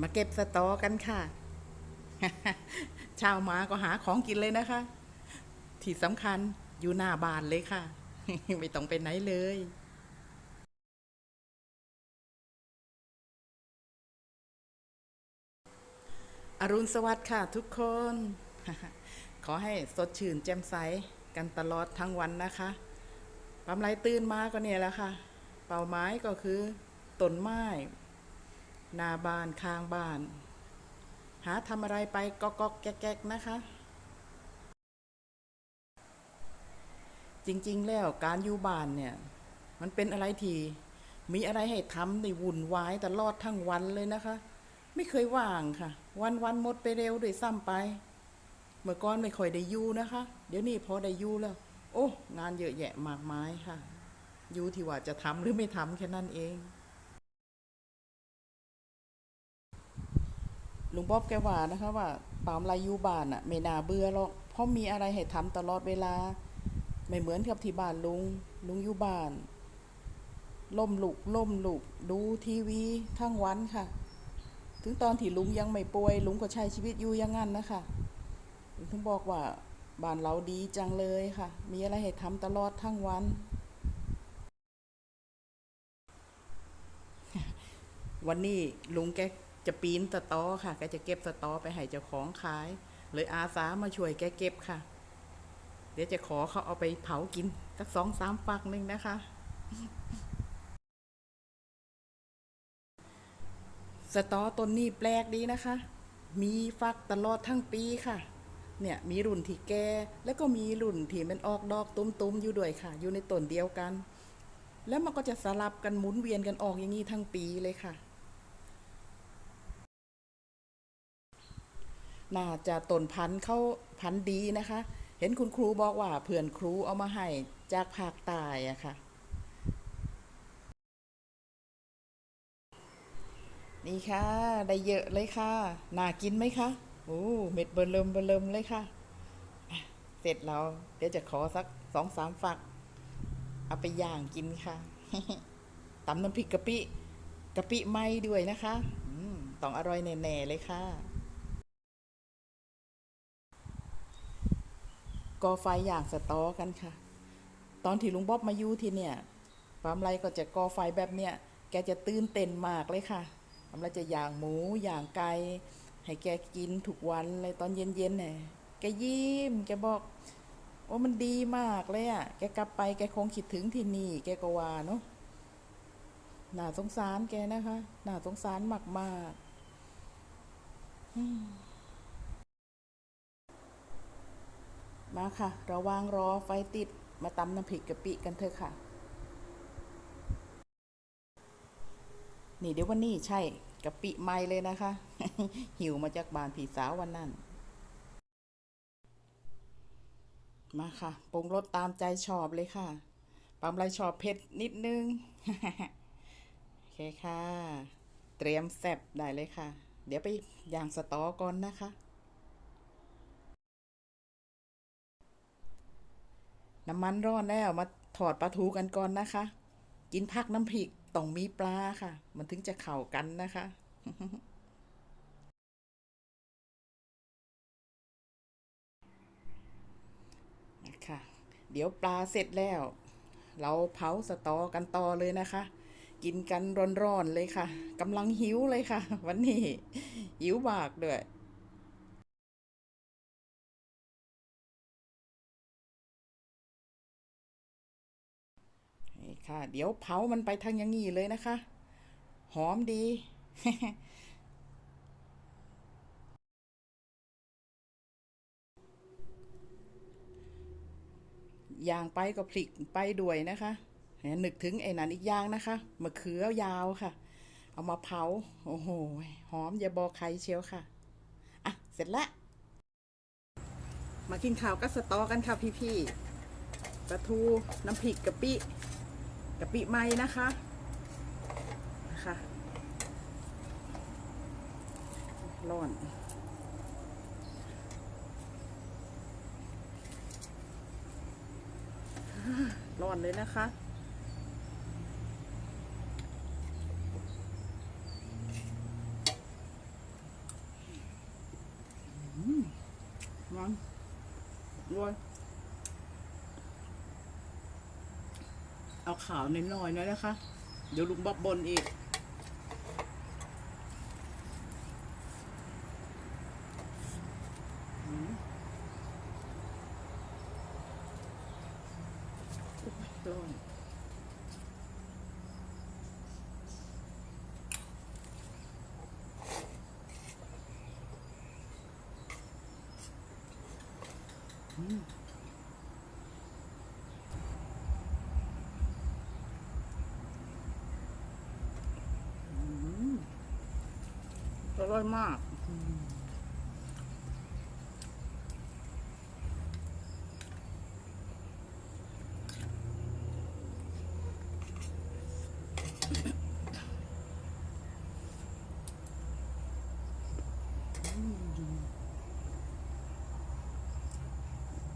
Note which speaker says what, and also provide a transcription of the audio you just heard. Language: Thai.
Speaker 1: มาเก็บสตอกันค่ะ ชาวมาก็หาของกินเลยนะคะ ที่สำคัญอยู่หน้าบ้านเลยค่ะ ไม่ต้องไปไหนเลยอรุณสวัสดิ์ค่ะทุกคน ขอให้สดชื่นแจ่มใสกันตลอดทั้งวันนะคะปำไรตื่นมาก็เนี่ยแหละค่ะ เป่าไม้ก็คือต้นไม้ หนาบ้านข้างบ้าน หาทำอะไรไปก็ก็แก๊กๆนะคะ จริงๆแล้วการอยู่บ้านเนี่ย มันเป็นอะไรทีมีอะไรให้ทำในวุ่นวายตลอดทั้งวันเลยนะคะ ไม่เคยว่างค่ะ วันวันหมดไปเร็วด้วยซ้ำไป เมื่อก่อนไม่ค่อยได้ยู่นะคะ เดี๋ยวนี้พอได้ยู่แล้ว โอ้ งานเยอะแยะมากมายค่ะอยู่ที่ว่าจะทำหรือไม่ทำแค่นั้นเอง ลุงบ๊อบแกว่านะคะว่าปามลายอยู่บ้านอะไม่น่าเบื่อหรอกเพราะมีอะไรให้ทำตลอดเวลา ไม่เหมือนกับที่บ้านลุงลุงอยู่บ้านล่มลุกล่มลุกดูทีวีทั้งวันค่ะ ถึงตอนที่ลุงยังไม่ป่วย ลุงก็ใช้ชีวิตอยู่อย่างนั้นนะคะลุงถึงบอกว่าบ้านเราดีจังเลยค่ะ มีอะไรให้ทำตลอดทั้งวัน วันนี้ลุงแก จะปีนสตอค่ะแกจะเก็บสตอไปให้เจ้าของขาย เลยอาสามาช่วยแกเก็บค่ะ เดี๋ยวจะขอเขาเอาไปเผากินสักสองสามฝักหนึ่งนะคะ สตอต้นนี้แปลกดีนะคะ มีฟักตลอดทั้งปีค่ะ เนี่ยมีรุ่นที่แก่แล้วก็มีรุ่นที่มันออกดอกตุ้มๆอยู่ด้วยค่ะ อยู่ในต้นเดียวกัน แล้วมันก็จะสลับกันหมุนเวียนกันออกอย่างนี้ทั้งปีเลยค่ะ น่าจะต้นพันธุ์เข้าพันธุ์ดีนะคะ เห็นคุณครูบอกว่าเพื่อนครูเอามาให้จากภาคใต้อะค่ะ นี่ค่ะ ได้เยอะเลยค่ะ น่ากินไหมคะ โอ้เม็ดเบอร์เริ่มเบอร์เริ่มเลยค่ะอะ เสร็จแล้วเดี๋ยวจะขอสักสองสามฝัก เอาไปย่างกินค่ะตำน้ำพริกกะปิกะปิไหม้ด้วยนะคะ ต้องอร่อยแน่ ๆ เลยค่ะ ก่อไฟอย่างสตอกันค่ะ ตอนที่ลุงบ๊อบมาอยู่ที่เนี่ยปามไรก็จะก่อไฟแบบเนี้ยแกจะตื่นเต้นมากเลยค่ะปามไรจะย่างหมูย่างไก่ให้แกกินทุกวันเลยตอนเย็นๆเนี่ยแกยิ้มแกบอกว่ามันดีมากเลยอะ แกกลับไปแกคงคิดถึงที่นี่ แกก็ว่าเนาะน่าสงสารแกนะคะ น่าสงสารมากๆ มาค่ะ ระวางรอไฟติดมาตำน้ำพริกกะปิกันเถอะค่ะ นี่เดี๋ยววันนี้ใช่กะปิไหม้เลยนะคะ หิวมาจากบ้านผีสาววันนั้น มาค่ะปรุงรสตามใจชอบเลยค่ะปามไรชอบเผ็ดนิดนึง โอเคค่ะ เตรียมแซบได้เลยค่ะ เดี๋ยวไปย่างสตอก่อนนะคะ น้ำมันร้อนแล้วมาถอดปลาทูกันก่อนนะคะ กินผักน้ำพริกต้องมีปลาค่ะ มันถึงจะเข้ากันนะคะนะคะเดี๋ยวปลาเสร็จแล้ว เราเผาสตอกันต่อเลยนะคะ กินกันร้อนๆเลยค่ะกำลังหิวเลยค่ะ วันนี้หิวมากด้วย ค่ะ เดี๋ยวเผามันไปทางอย่างนี้เลยนะคะ หอมดีย่างไปก็พลิกไปด้วยนะคะนึกถึงไอ้นั้นอีกอย่างนะคะมะเขือยาวค่ะ เอามาเผา โอ้โห หอมอย่าบอกใครเชียวค่ะ อะ เสร็จละ มากินข้าวกับสตอกันค่ะพี่ๆปลาทูน้ำพริกกะปิ กะปิไม้นะคะนะคะร้อนร้อนเลยนะคะร้อนร้อน เอาขาวน้อยๆหน่อยนะคะ เดี๋ยวลุงบ๊อบบนอีกอืมโอ้ยร้อนอ ร่อยมาก Mm-hmm.